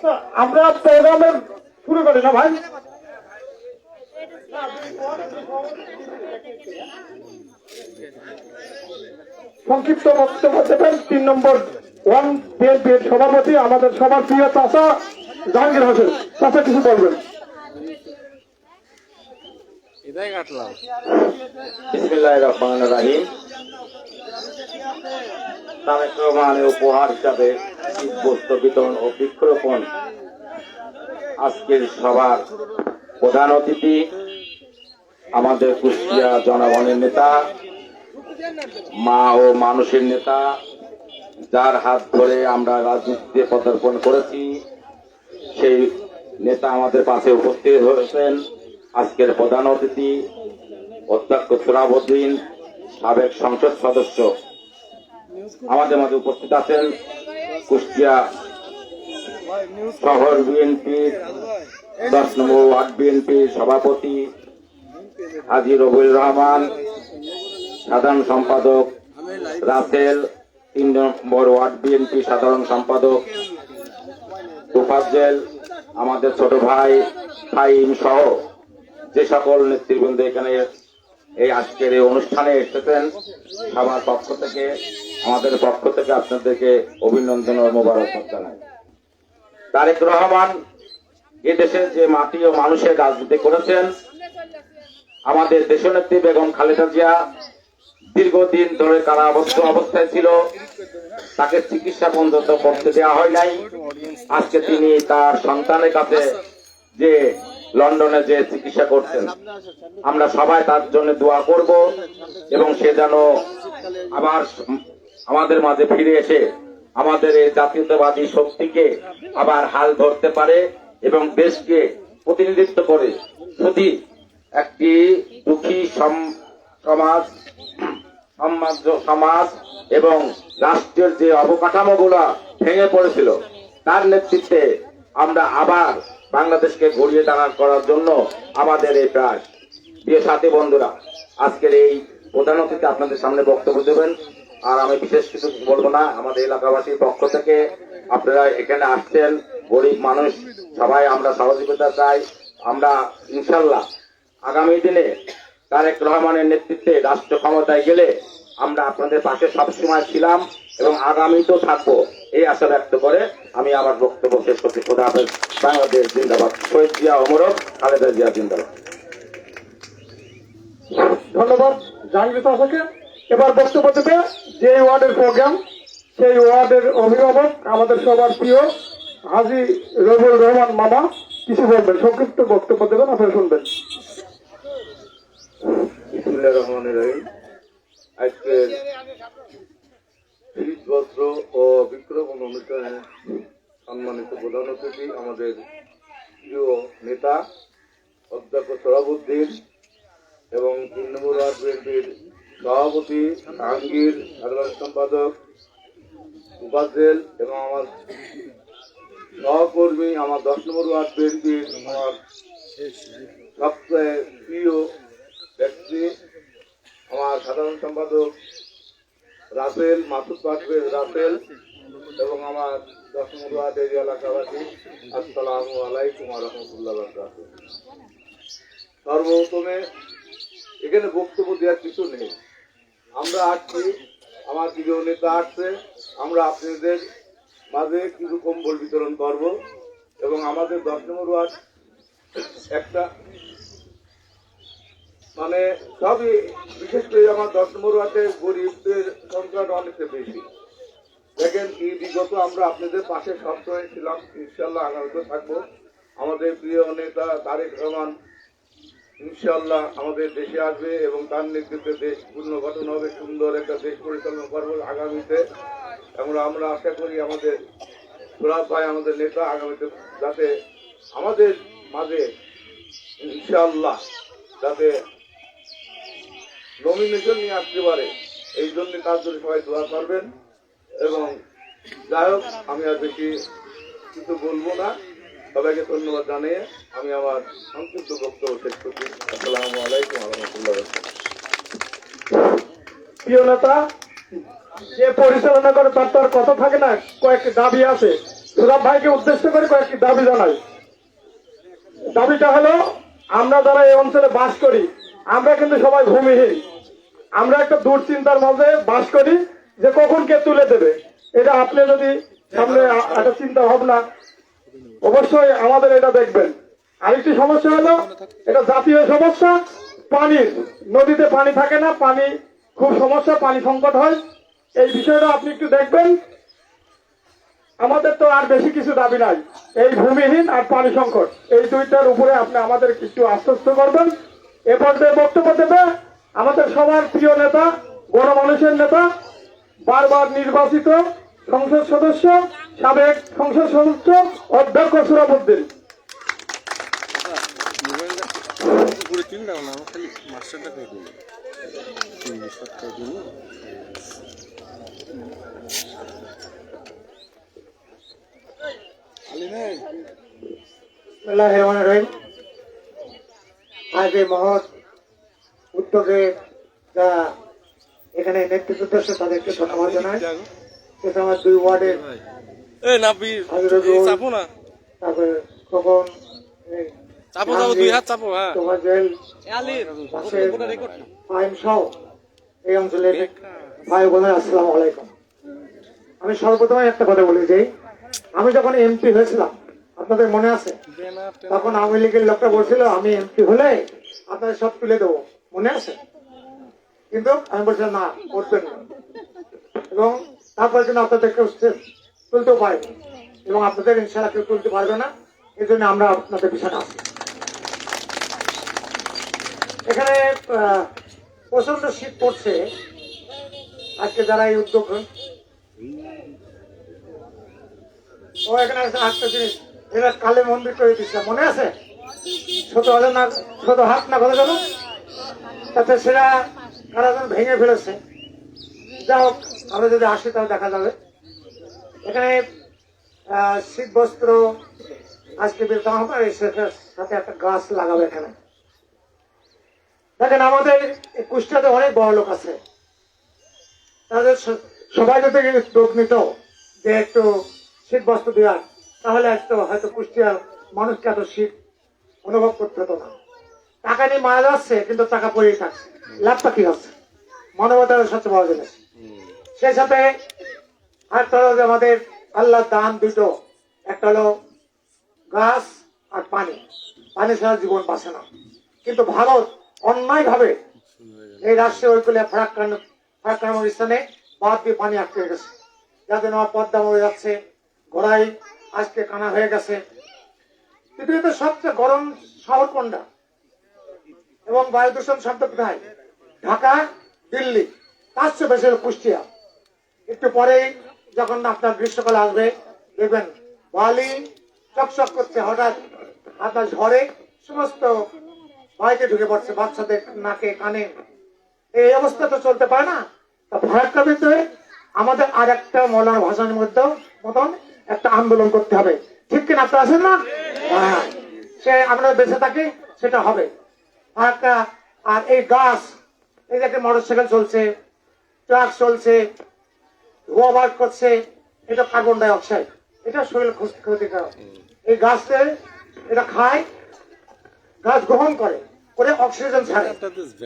আচ্ছা, আমরা প্রোগ্রামের শুরু করি না ভাই? সংক্ষিপ্ত বক্তব্য দেবেন। তিন নম্বর ওয়ান বিএনপির সভাপতি আমাদের সবার প্রিয় চাষা জাহাঙ্গীর হোসেন। চাষা কিছু বলবেন? উপহার হিসাবে বিতরণ ও বৃক্ষরোপণ আজকের সভার প্রধান অতিথি আমাদের কুষ্টিয়া জনগণের নেতা, মা ও মানুষের নেতা, যার হাত ধরে আমরা রাজনীতিতে পদার্পণ করেছি, সেই নেতা আমাদের পাশে উপস্থিত হয়েছেন। আজকের প্রধান অতিথি, অধ্যক্ষ সুরাবুদ্দিন, সাবেক সংসদ সদস্য। আমাদের মাঝে উপস্থিত আছেন কুষ্টিয়া শহর বিএনপির দশ নম্বর ওয়ার্ড বিএনপির সভাপতি হাজি রবুল রহমান, সাধারণ সম্পাদক রাসেল, তিন নম্বর ওয়ার্ড বিএনপি সাধারণ সম্পাদক তোফাজ্জেল, আমাদের ছোট ভাই ফাইম সহ যে সকল নেতৃবৃন্দ এখানে এই আজকের এই অনুষ্ঠানে এসেছেন, সবার পক্ষ থেকে, আমাদের পক্ষ থেকে আপনাদেরকে অভিনন্দন ও মোবারক জানাই। তারেক রহমান এ দেশের যে মাটি ও মানুষের রাজনীতি করেছেন, আমাদের দেশনেত্রী বেগম খালেদা জিয়া দীর্ঘদিন ধরে কারাবদ্ধ অবস্থায় ছিল, তাকে চিকিৎসা পর্যন্ত করতে দেওয়া হয় নাই। আজকে তিনি তার সন্তানের কাছে যে লন্ডনে যে চিকিৎসা করছেন, আমরা সবাই তার জন্য দোয়া করব এবং সে যেন আবার আমাদের মাঝে ফিরে এসে আমাদের এই জাতীয়তাবাদী শক্তিকে আবার হাল ধরতে পারে এবং দেশকে প্রতিনিধিত্ব করে যদি একটি দুঃখী সম- সমাজ সমাজ সমাজ এবং রাষ্ট্রের যে অবকাঠামোগুলা ভেঙে পড়েছিল, তার নেতৃত্বে আমরা আবার বাংলাদেশকে ঘুরিয়ে দাঁড়ান করার জন্য আমাদের এই প্রয়াস প্রিয় সাথী বন্ধুরা, আজকের এই প্রধান অতিথি আপনাদের সামনে বক্তব্য দেবেন। আর আমি বিশেষ কিছু বলব না, আমাদের এলাকাবাসীর পক্ষ থেকে আপনারা এখানে আসছেন, গরিব মানুষ, সবাই আমরা সহযোগিতা চাই। আমরা ইনশাল্লাহ আগামী দিনে তারেক রহমানের নেতৃত্বে রাষ্ট্র ক্ষমতায় গেলে আমরা আপনাদের পাশে সবসময় ছিলাম এবং আগামীতেও থাকব, এই আশা ব্যক্ত করে আমি আমার বক্তব্য শেষ করছি। খোদা হাফেজ। বাংলাদেশ জিন্দাবাদ। শহীদ জিয়া অমরক খালেদা জিয়া জিন্দাবাদ। ধন্যবাদ জাহাঙ্গীর চাষাকে এবার বক্তব্য দেবে যে ওয়ার্ডের প্রোগ্রাম, সেই ওয়ার্ডের অভিভাবক, আমাদের সবার প্রিয় হাজি রবুল রহমান মামা। কিছু বলবেন, সংক্ষিপ্ত বক্তব্য দেবেন, আপনারা শুনবেন। বিসমুল্লাহ রহমানের রহিম। শীতবস্ত্র ও বিক্রমণ অনুষ্ঠানে সম্মানিত প্রধান অতিথি, আমাদের প্রিয় নেতা, অধ্যক্ষ সরাবুদ্দিন এবং নম্বর ওয়ার্ড বিএনপির সভাপতি, জাহাঙ্গীর, সাধারণ সম্পাদক মুফাজ্জেল এবং আমার সহকর্মী, আমার দশ নম্বর ওয়ার্ড বিএনপির আমার সবচেয়ে প্রিয় ব্যক্তি, আমার সাধারণ সম্পাদক রাসেল, মাসুদ পাটবের রাসেল। এবং আমার দশ নম্বর ওয়ার্ড এরিয়া এলাকাবাসী, আসসালামু আলাইকুম রহমতুল্লাহ সর্বপ্রথমে এখানে বক্তব্য দেওয়ার কিছু নেই। আমরা আসছি, আমার প্রিয় নেতা আসছে, আমরা আপনাদের মাঝে কিছু কম্বল বিতরণ করব এবং আমাদের দশ নম্বর ওয়ার্ড একটা মানে সবই, বিশেষ করে আমার দশ নম্বর ওয়ার্ডে গরিবদের সংখ্যাটা অনেকটা বেশি। দেখেন, এই বিগত আমরা আপনাদের পাশে সবসময় ছিলাম। ইনশাল্লাহ আগামীতে থাকব। আমাদের প্রিয় নেতা তারেক রহমান ইনশাল্লাহ আমাদের দেশে আসবে এবং তার নেতৃত্বে দেশ পুনর্গঠন হবে, সুন্দর একটা দেশ পরিচালনা করব আগামীতে। এবং আমরা আশা করি আমাদের সুরাজ ভাই, আমাদের নেতা আগামীতে যাতে আমাদের মাঝে ইনশাল্লাহ যাতে নমিনেশন নিয়ে আসতে পারে, এই জন্য তার জন্য সবাই দোয়া করবেন। এবং যাই হোক, আমি আর বেশি কিছু বলব না। সবাইকে ধন্যবাদ জানিয়ে আমি আমার সংক্ষিপ্ত বক্তব্য শেষ করছি। আসসালামু আলাইকুম রহমতুল্লাহ প্রিয় নেতা, যে পরিচালনা করে তার তো আর কথা থাকে না, কয়েকটি দাবি আছে। সুরাব ভাইকে উদ্দেশ্য করে কয়েকটি দাবি জানাই। দাবিটা হলো, আমরা যারা এই অঞ্চলে বাস করি, আমরা কিন্তু সবাই ভূমিহীন। আমরা একটা দুশ্চিন্তার মাঝে বাস করি যে কখন কে তুলে দেবে, এটা আপনি যদি সামনে একটা চিন্তা ভাবনা, অবশ্যই আমাদের এটা দেখবেন। আরেকটি সমস্যা হলো, এটা জাতীয় সমস্যা পানির নদীতে পানি থাকে না, পানি খুব সমস্যা, পানি সংকট হয়। এই বিষয়টা আপনি একটু দেখবেন। আমাদের তো আর বেশি কিছু দাবি নাই, এই ভূমিহীন আর পানি সংকট। এই দুইটার উপরে আপনি আমাদের একটু আশ্বস্ত করবেন। এ পর্যায়ে বক্তব্য দেবে আমাদের সবার প্রিয় নেতা, গণমানুষের নেতা বারবার নির্বাচিত সংসদ সদস্য সাবেক সংসদ সদস্য অধ্যক্ষ সুরাবুদ্দিন। আজ এই মহৎ উদ্যোগে যারা এখানে নেতৃত্ব দিচ্ছে তাদেরকে ধন্যবাদ জানাই। আমার দুই ওয়ার্ডের এ নাপি চাপো না। তারপরে খোকন চাপো চাপো দুই হাত চাপো হ্যাঁ। তোমার জেল আলির সহ এই অঞ্চলের ভাই বোনের আসসালামু আলাইকুম। আমি সর্বপ্রথমে একটা কথা বলি যে আমি যখন এমপি হয়েছিলাম আপনাদের মনে আছে? তখন আওয়ামী লীগের লোকটা বলছিল আমি এমপি হলে আপনাদের সব তুলে দেবো। মনে আছে? কিন্তু আমি বলছিলাম না করবেন না। এবং তারপরে কিন্তু আপনাদের কেউ সে- তুলতেও পারেনি এবং আপনাদের ইনশাল্লাহ কেউ তুলতে পারবে না। এই জন্য আমরা আপনাদের পিছনে আছি। এখানে প্রচণ্ড শীত পড়ছে। আজকে যারা এই উদ্যোগ ও, এখানে একটা জিনিস। এরা কালে মন্দির করে দিচ্ছে মনে আছে? ছোট হলে না, ছোট হাত না করে গেল তাতে সেটা কারা যেন ভেঙে ফেলেছে। যা হোক আমরা যদি আসি তাহলে দেখা যাবে। এখানে শীত বস্ত্র, আজকে বেরতে হবে এর সাথে একটা গাছ লাগাবে এখানে। দেখেন, আমাদের এই কুষ্টিয়াতে অনেক বড় লোক আছে। তাদের সবাই যদি উদ্যোগ নিত যে একটু শীত বস্ত্র দেওয়ার, তাহলে একটু হয়তো কুষ্টিয়ার মানুষকে এত শীত অনুভব করতে হতো না। টাকা নিয়ে মারা যাচ্ছে কিন্তু টাকা পড়েই থাকছে। লাভটা কি হচ্ছে? মানবতার সবচেয়ে বড় জিনিস। সেই সাথে আরেকটা হলো আমাদের আল্লাহ দান দুটো। একটা হলো গাছ আর পানি। পানি ছাড়া জীবন বাঁচে না। কিন্তু ভারত অন্যায় ভাবে এই রাষ্ট্রীয় ঐক্যলে ফারাক্কান স্থানে বাদ দিয়ে পানি আটকে গেছে যাতে আমার পদ্মা মরে যাচ্ছে ঘোড়াই আজকে কানা হয়ে গেছে। পৃথিবীতে সবচেয়ে গরম শহর কোনটা এবং বায়ু দূষণ শব্দ কোথায়? ঢাকা, দিল্লি তার চেয়ে বেশি কুষ্টিয়া। একটু পরেই যখন আপনার গ্রীষ্মকাল আসবে, দেখবেন বালি চকচক করছে, হঠাৎ আপনার ঝড়ে সমস্ত বাইকে ঢুকে পড়ছে, বাচ্চাদের নাকে, কানে। এই অবস্থা তো চলতে পারে না। তা ভারতটা ভিতরে আমাদের আর একটা মৌলানা ভাষার মধ্যে মতন একটা আন্দোলন করতে হবে। ঠিক কিনা, আপনারা আছেন না? হ্যাঁ। সে আমরা বেঁচে থাকি, সেটা হবে। আর একটা আর এই গাছ এই যে একটা মোটর সাইকেল চলছে ট্রাক চলছে ধোয়া বার করছে এটা কার্বন ডাই অক্সাইড এটা শরীর ক্ষতি- ক্ষতিকারক। এই গাছকে এটা খায় গাছ গ্রহণ করে করে অক্সিজেন ছাড়ে।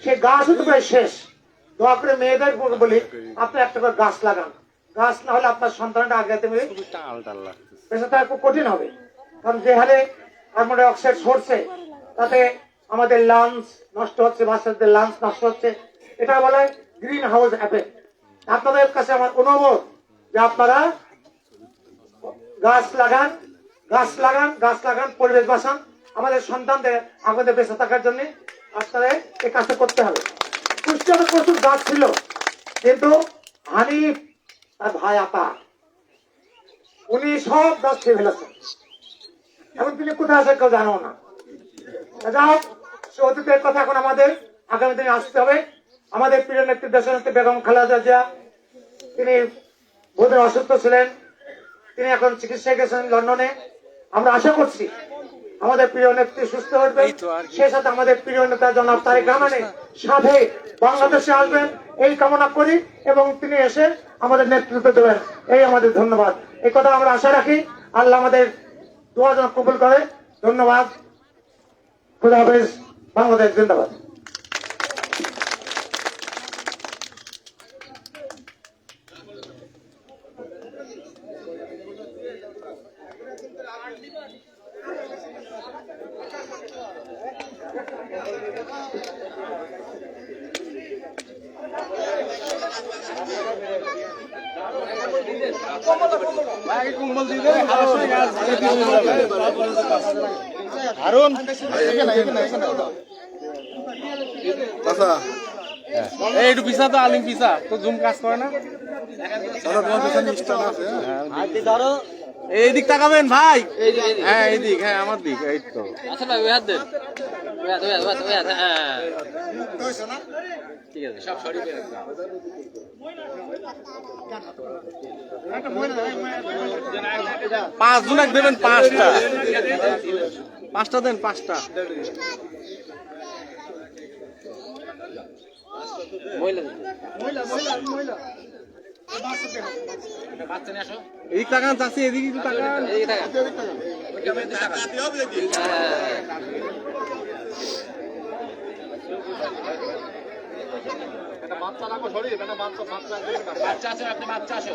সে গাছও তো প্রায় শেষ। দোয়া করে মেয়েদের বলি আপনি একটা করে গাছ লাগান। গাছ না হলে আপনার সন্তানটা আগাতে লাগতেছে। বেঁচে থাকা খুব কঠিন হবে। কারণ যে হারে কার্বন ডাই অক্সাইড সরছে তাতে আমাদের লাংস নষ্ট হচ্ছে, বাচ্চাদের লাংস নষ্ট হচ্ছে। এটা বলে গ্রিন হাউস এফেক্ট আপনাদের কাছে আমার অনুরোধ যে আপনারা গাছ লাগান গাছ লাগান গাছ লাগান, পরিবেশ বাঁচান। আমাদের সন্তানদের আমাদের বেঁচে থাকার জন্য আপনাদের এই কাজটা করতে হবে। কুষ্টিয়াতে প্রচুর গাছ ছিল, কিন্তু হানিফ তার ভাই আপা, উনি সব গাছ খেয়ে ফেলেছেন। এখন তিনি কোথায় আছে কেউ জানো না। যাই হোক সে অতীতের কথা এখন আমাদের আগামী দিনে আসতে হবে। আমাদের প্রিয় নেত্রী দেশের নেত্রী বেগম খালেদা জিয়া তিনি বোধহয় অসুস্থ ছিলেন। তিনি এখন চিকিৎসায় গেছেন লন্ডনে। আমরা আশা করছি আমাদের প্রিয় নেত্রী সুস্থ হবেন কি। সেই সাথে আমাদের প্রিয় নেতা জনাব তারেক রহমানের সাথে বাংলাদেশে আসবেন। এই কামনা করি এবং তিনি এসে আমাদের নেতৃত্ব দেবেন। এই আমাদের ধন্যবাদ। এই কথা আমরা আশা রাখি। আল্লাহ আমাদের দোয়া কবুল করে। ধন্যবাদ। খুদা হাফেজ। বাংলাদেশ জিন্দাবাদ এই একটু পিসা তো আলিম পিসা তো জুম কাজ করে না? এই দিক তাকাবেন ভাই। হ্যাঁ এই দিক হ্যাঁ আমার দিক এই তো। আচ্ছা ভাই ওই হাত দেন। হ্যাঁ ঠিক আছে। সব সরি পাঁচ জন এক দেবেন পাঁচটা। পাঁচটা দেন পাঁচটা। বাচ্চা আছে আপনি আসো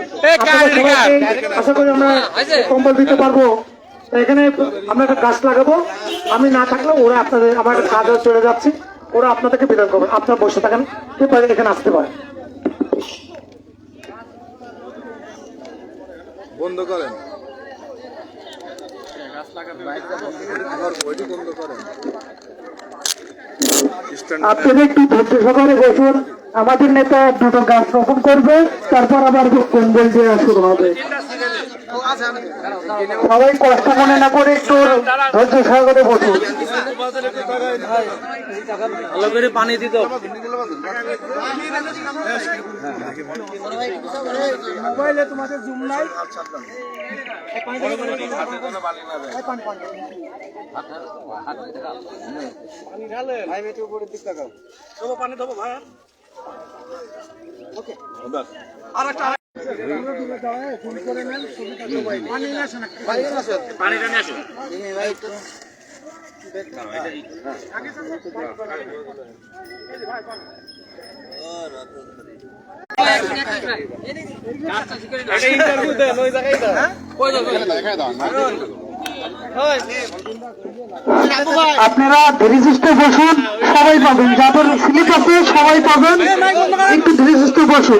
আশা করি আমরা হয়েছে? কম্বল দিতে পারব। এখানে আমরা একটা গাছ লাগাবো। আমি না থাকলেও ওরা আপনাদের আমার একটা কাজে চলে যাচ্ছি। ওরা আপনাদেরকে বিদায় করবে। আপনারা বসে থাকেন। এখানে আসতে পারেন বন্ধ করেন। আমার বন্ধ করেন আপনারা একটু ধৈর্য সহকারে বসুন। আমাদের নেতা দুটো গাছ রোপণ করবে তারপর আবার কম্বল দেওয়া শুরু হবে। সবাই কষ্ট মনে না করে একটু ধৈর্য সহকারে বসুন। ভালো করে পানি দিত। মোবাইলে তোমাদের জুম নাই পানিটা নিয়ে আসো ইন্টারভিউ দেন ওই জায়গায় দেন আপনারা ধীরে বসুন, সবাই পাবেন। যাদের স্লিপ আছে, সবাই পাবেন। একটু ধীরে সুস্থে বসুন।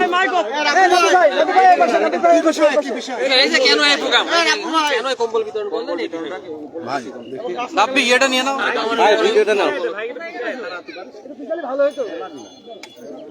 এটা নিয়ে নাও ভাই, ভিডিওটা নাও। অডিও হ্যাঁ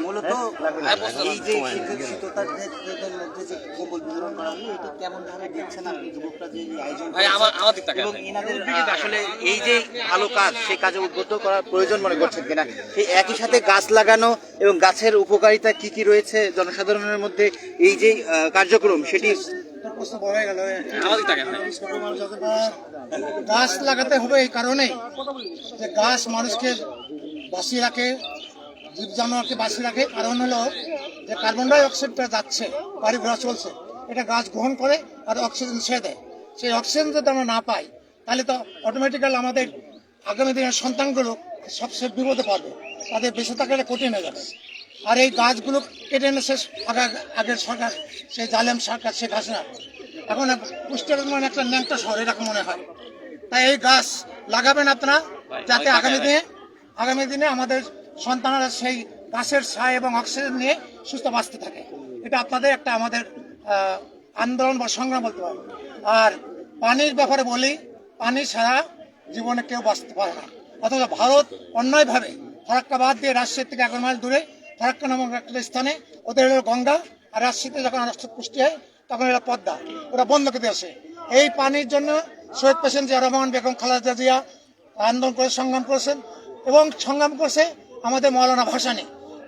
মূলত এই যে শীতের মধ্যে যে কম্বল বিতরণ করা হলো এটা কেমন ভাবে দেখছেন আপনি যুবকরা যে আয়োজন ভাই আমার আমার দিক তাকান এবং এনাদের আসলে এই যে ভালো কাজ সেই কাজে উদ্বুদ্ধ করার প্রয়োজন মনে করছেন কিনা? সেই একই সাথে গাছ লাগানো এবং গাছের উপকারিতা কি কি রয়েছে জনসাধারণের মধ্যে এই যে কার্যক্রম সেটি হয়ে গাছ লাগাতে হবে এই কারণে যে গাছ মানুষকে বাঁচিয়ে রাখে জীব জানোয়ারকে বাঁচিয়ে রাখে কারণ হলো যে কার্বন ডাই অক্সাইডটা যাচ্ছে বাড়ি ঘোরা চলছে এটা গাছ গ্রহণ করে আর অক্সিজেন ছেড়ে দেয়। সেই অক্সিজেন যদি আমরা না পাই তাহলে তো অটোমেটিক্যাল আমাদের আগামী দিনের সন্তানগুলো সবচেয়ে বিপদে পড়বে তাদের বেঁচে থাকাটা কঠিন হয়ে যাবে। আর এই গাছগুলো কেটে এনে শেষ আগা- আগের সরকার সেই জালেম সরকার সে শেখ হাসিনা এখন কুষ্টিয়ার মানে একটা ন্যাংটা শহর এরকম মনে হয়। তাই এই গাছ লাগাবেন আপনারা যাতে আগামী দিনে আগামী দিনে আমাদের সন্তানরা সেই গাছের ছায় এবং অক্সিজেন নিয়ে সুস্থ বাঁচতে থাকে। এটা আপনাদের একটা আমাদের আন্দোলন বা সংগ্রাম বলতে পারেন। আর পানির ব্যাপারে বলি, পানি ছাড়া জীবনে কেউ বাঁচতে পারে না। অথচ ভারত অন্যায়ভাবে ফারাক্কা বাদ দিয়ে রাজশাহী থেকে এগারো মাইল দূরে ফারাক্কা নামক একটা স্থানে ওদের হলো গঙ্গা, আর রাজশাহীতে যখন রাষ্ট্র পুষ্টি হয়, তখন এটা পদ্মা, ওরা বন্ধ করে দিয়েছে এই পানির জন্য শহীদ পেশেন্ট জিয়া রহমান বেগম খালেদা জিয়া আন্দোলন করে সংগ্রাম করেছেন। এবং সংগ্রাম করছে আমাদের মৌলানা ভাসানি।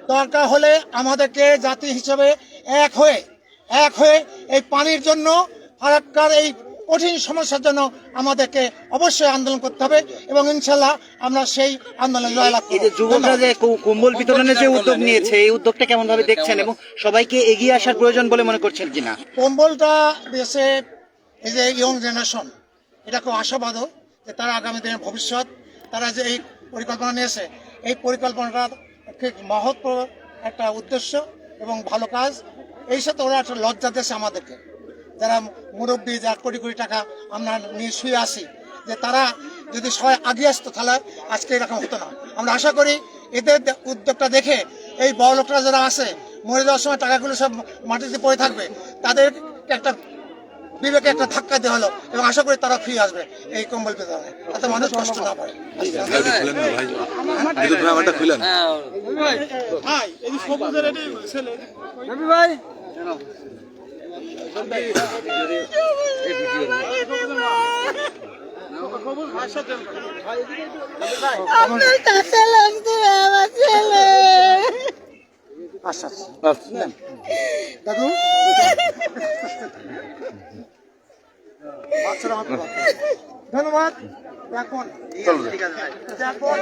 দরকার হলে আমাদেরকে জাতি হিসেবে এক হয়ে এক হয়ে এই পানির জন্য ফারাক্কার এই কঠিন সমস্যার জন্য আমাদেরকে অবশ্যই আন্দোলন করতে হবে এবং ইনশাল্লাহ আমরা সেই আন্দোলনে করব। যুবকরা যে কো- কম্বল বিতরণের যে উদ্যোগ নিয়েছে এই উদ্যোগটা কেমন ভাবে দেখছেন এবং সবাইকে এগিয়ে আসার প্রয়োজন বলে মনে করছেন কিনা? কম্বলটা দেশে এই যে ইয়ং জেনারেশন এটা খুব আশাবাদও যে তারা আগামী দিনের ভবিষ্যৎ তারা যে এই পরিকল্পনা নিয়েছে এই পরিকল্পনাটা ঠিক মহৎ একটা উদ্দেশ্য এবং ভালো কাজ। এই সাথে ওরা একটা লজ্জা দেশে আমাদেরকে। যারা মুরব্বী, যারা কোটি কোটি টাকা আমরা নিয়ে শুয়ে আসি যে তারা যদি সবাই আগে আসতো তাহলে আজকে এরকম হতো না। আমরা আশা করি এদের উদ্যোগটা দেখে এই বড় লোকরা যারা আছে, মরে যাওয়ার সময় টাকাগুলো সব মাটিতে পড়ে থাকবে তাদের একটা বিবেকে একটা ধাক্কা দেওয়া হলো এবং আশা করি তারা ফিরে আসবে এই কম্বল বিতরণে তাতে মানুষ কষ্ট না পায়। ভাই আপনার কাছে লাগছে আমার ছেলে। আচ্ছা আচ্ছা দাদু বাচ্চারা হাত ধন্যবাদ এখন ঠিক আছে এখন